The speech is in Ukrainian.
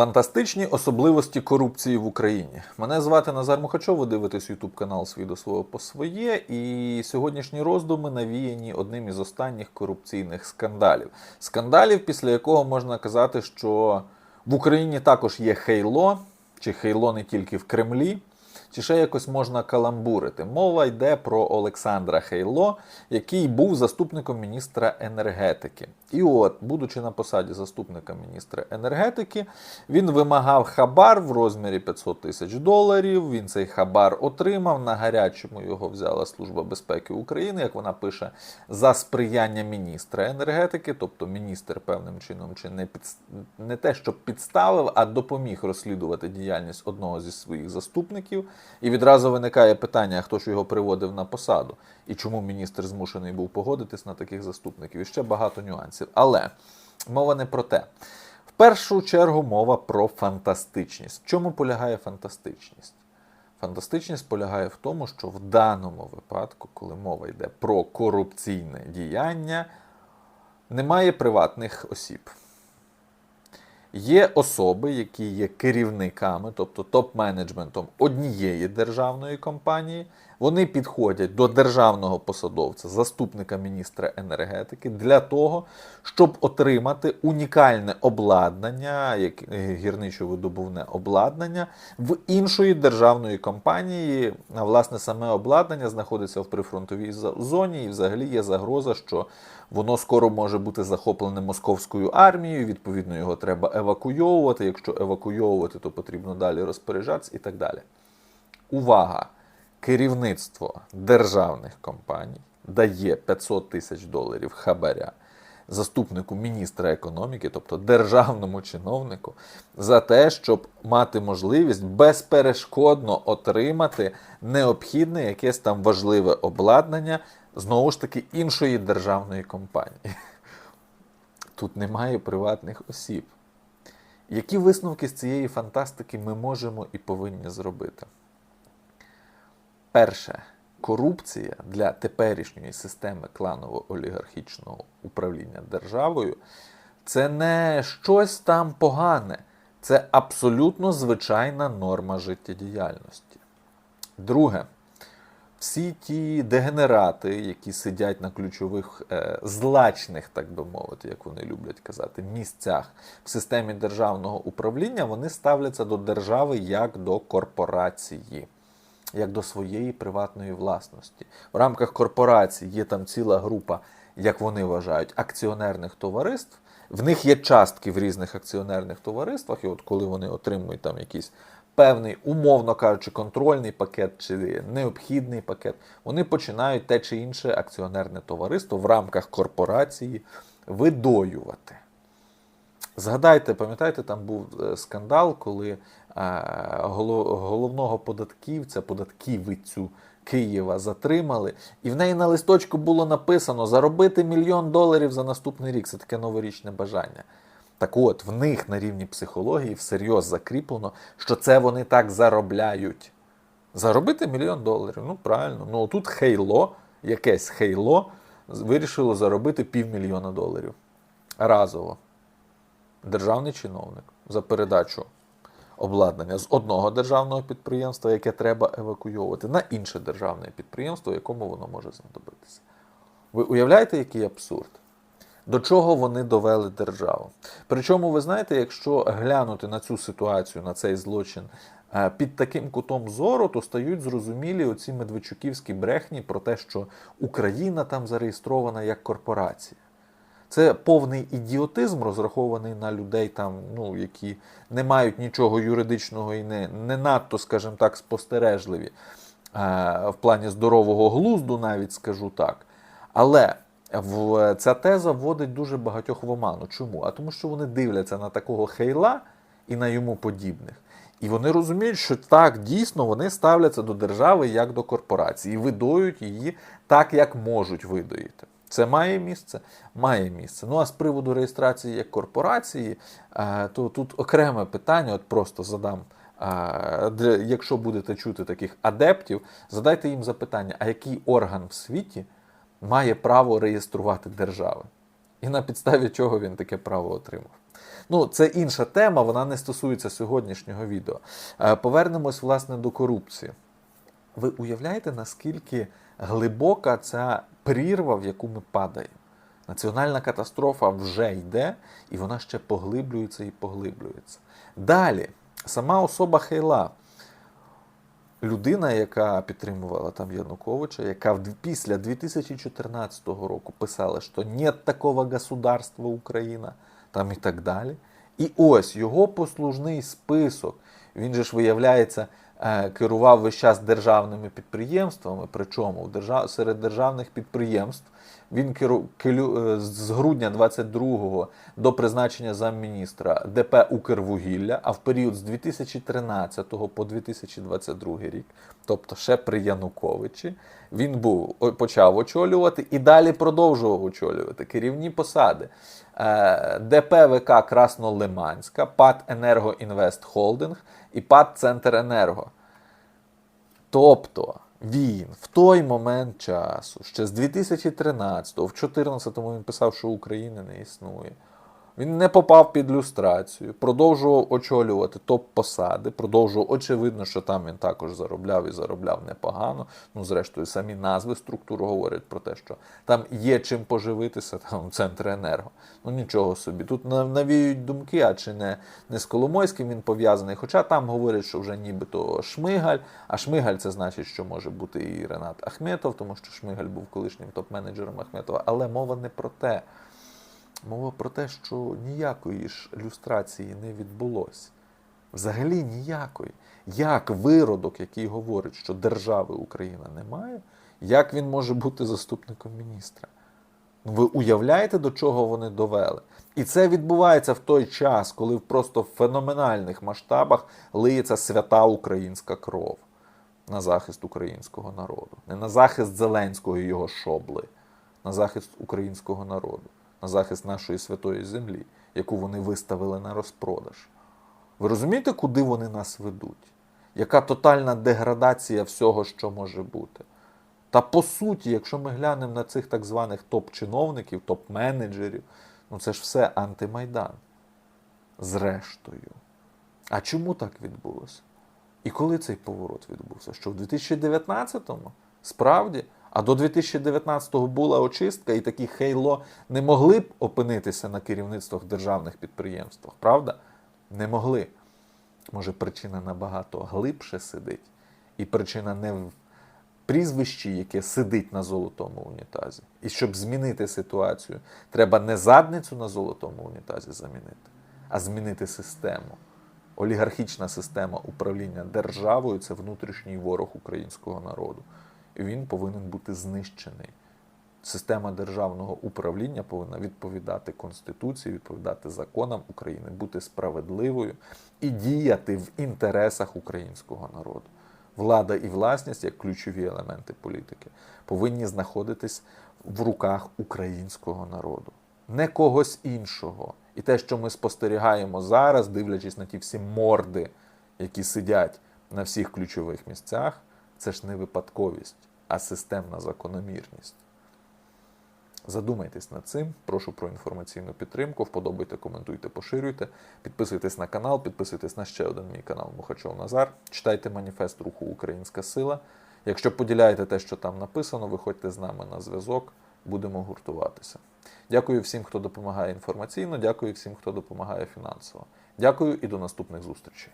Фантастичні особливості корупції в Україні. Мене звати Назар Мухачов, ви дивитесь ютуб канал «Свій до свого по своє. І сьогоднішні роздуми навіяні одним із останніх корупційних скандалів. Скандалів, після якого можна казати, що в Україні також є хейло, чи хейло не тільки в Кремлі. Чи ще якось можна каламбурити? Мова йде про Олександра Хейло, який був заступником міністра енергетики. І от, будучи на посаді заступника міністра енергетики, він вимагав хабар в розмірі 500 тисяч доларів. Він цей хабар отримав. На гарячому його взяла Служба безпеки України, як вона пише, за сприяння міністра енергетики, тобто міністр певним чином чи не під не те, що підставив, а допоміг розслідувати діяльність одного зі своїх заступників. І відразу виникає питання, хто ж його приводив на посаду, і чому міністр змушений був погодитись на таких заступників. І ще багато нюансів. Але мова не про те. В першу чергу мова про фантастичність. В чому полягає фантастичність? Фантастичність полягає в тому, що в даному випадку, коли мова йде про корупційне діяння, немає приватних осіб. Є особи, які є керівниками, тобто топ-менеджментом однієї державної компанії. Вони підходять до державного посадовця, заступника міністра енергетики, для того, щоб отримати унікальне обладнання, як гірничо-видобувне обладнання в іншої державної компанії. А власне саме обладнання знаходиться в прифронтовій зоні, і взагалі є загроза, що воно скоро може бути захоплене московською армією. Відповідно, його треба евакуйовувати. Якщо евакуйовувати, то потрібно далі розпоряджатися і так далі. Увага! Керівництво державних компаній дає 500 тисяч доларів хабаря заступнику міністра економіки, тобто державному чиновнику, за те, щоб мати можливість безперешкодно отримати необхідне якесь там важливе обладнання знову ж таки іншої державної компанії. Тут немає приватних осіб. Які висновки з цієї фантастики ми можемо і повинні зробити? Перше, корупція для теперішньої системи кланово-олігархічного управління державою це не щось там погане, це абсолютно звичайна норма життєдіяльності. Друге, всі ті дегенерати, які сидять на ключових е, злачних, так би мовити, як вони люблять казати, місцях в системі державного управління, вони ставляться до держави як до корпорації як до своєї приватної власності. В рамках корпорації є там ціла група, як вони вважають, акціонерних товариств. В них є частки в різних акціонерних товариствах, і от коли вони отримують там якийсь певний, умовно кажучи, контрольний пакет чи необхідний пакет, вони починають те чи інше акціонерне товариство в рамках корпорації видоювати. Згадайте, пам'ятаєте, там був е, скандал, коли головного податківця, податківицю Києва затримали, і в неї на листочку було написано заробити мільйон доларів за наступний рік. Це таке новорічне бажання. Так от, в них на рівні психології всерйоз закріплено, що це вони так заробляють. Заробити мільйон доларів. Ну, правильно. Ну тут хейло, якесь хейло, вирішило заробити півмільйона доларів. Разово. Державний чиновник за передачу обладнання з одного державного підприємства, яке треба евакуйовувати, на інше державне підприємство, якому воно може знадобитися. Ви уявляєте, який абсурд? До чого вони довели державу? Причому, ви знаєте, якщо глянути на цю ситуацію, на цей злочин е, під таким кутом зору, то стають зрозумілі оці медведчуківські брехні про те, що Україна там зареєстрована як корпорація. Це повний ідіотизм, розрахований на людей, там, ну, які не мають нічого юридичного і не не надто, скажімо так, спостережливі е, в плані здорового глузду, навіть скажу так. Але в, ця теза вводить дуже багатьох в оману. Чому? А тому, що вони дивляться на такого хейла і на йому подібних. І вони розуміють, що так, дійсно вони ставляться до держави як до корпорації і видоють її так, як можуть видоїти. Це має місце? Має місце. Ну а з приводу реєстрації як корпорації, е, то тут окреме питання, от просто задам. Е, якщо будете чути таких адептів, задайте їм запитання, а який орган в світі має право реєструвати держави? І на підставі чого він таке право отримав. Ну, це інша тема, вона не стосується сьогоднішнього відео. Е, Повернемось, власне, до корупції. Ви уявляєте, наскільки глибока ця прірва, в яку ми падаємо? Національна катастрофа вже йде, і вона ще поглиблюється і поглиблюється. Далі, сама особа Хейла, людина, яка підтримувала там Януковича, яка після 2014 року писала, що нет такого государства Україна, там і так далі. І ось його послужний список. Він же ж виявляється, керував весь час державними підприємствами. Причому серед державних підприємств він керу... е, з грудня 22-го до призначення замміністра ДП Укрвугілля, а в період з 2013 по 2022 рік, тобто ще при Януковичі, він був почав очолювати і далі продовжував очолювати керівні посади. Е, ДП ВК Краснолиманська, ПАД Енергоінвест Холдинг і ПАД Центр Енерго. Тобто він в той момент часу, ще з 2013-го, в 2014-му він писав, що України не існує. Він не попав під люстрацію, продовжував очолювати топ-посади, продовжував, очевидно, що там він також заробляв і заробляв непогано. Ну, зрештою, самі назви структур говорять про те, що там є чим поживитися, там центр енерго. Ну нічого собі. Тут на- навіюють думки, а чи не, не з Коломойським він пов'язаний. Хоча там говорять, що вже нібито Шмигаль, а Шмигаль це значить, що може бути і Ренат Ахметов, тому що Шмигаль був колишнім топ-менеджером Ахметова. Але мова не про те. Мова про те, що ніякої ж люстрації не відбулося. Взагалі ніякої. Як виродок, який говорить, що держави Україна немає, як він може бути заступником міністра? Ну, ви уявляєте, до чого вони довели? І це відбувається в той час, коли в просто феноменальних масштабах лиється свята українська кров на захист українського народу. Не на захист Зеленського і його шобли, на захист українського народу, на захист нашої святої землі, яку вони виставили на розпродаж. Ви розумієте, куди вони нас ведуть? Яка тотальна деградація всього, що може бути? Та по суті, якщо ми глянемо на цих так званих топ-чиновників, топ-менеджерів, ну це ж все антимайдан. Зрештою. А чому так відбулося? І коли цей поворот відбувся? Що в 2019-му? Справді? А до 2019-го була очистка, і такі хейло не могли б опинитися на керівництвах державних підприємствах, правда? Не могли. Може, причина набагато глибше сидить, і причина не в прізвищі, яке сидить на золотому унітазі. І щоб змінити ситуацію, треба не задницю на золотому унітазі замінити, а змінити систему. Олігархічна система управління державою це внутрішній ворог українського народу. Він повинен бути знищений. Система державного управління повинна відповідати Конституції, відповідати законам України, бути справедливою і діяти в інтересах українського народу. Влада і власність, як ключові елементи політики, повинні знаходитись в руках українського народу, не когось іншого. І те, що ми спостерігаємо зараз, дивлячись на ті всі морди, які сидять на всіх ключових місцях, це ж не випадковість, а системна закономірність. Задумайтесь над цим. Прошу про інформаційну підтримку. Вподобайте, коментуйте, поширюйте. Підписуйтесь на канал, підписуйтесь на ще один мій канал Мухачов Назар. Читайте маніфест руху Українська Сила. Якщо поділяєте те, що там написано, виходьте з нами на зв'язок, будемо гуртуватися. Дякую всім, хто допомагає інформаційно, дякую всім, хто допомагає фінансово. Дякую і до наступних зустрічей.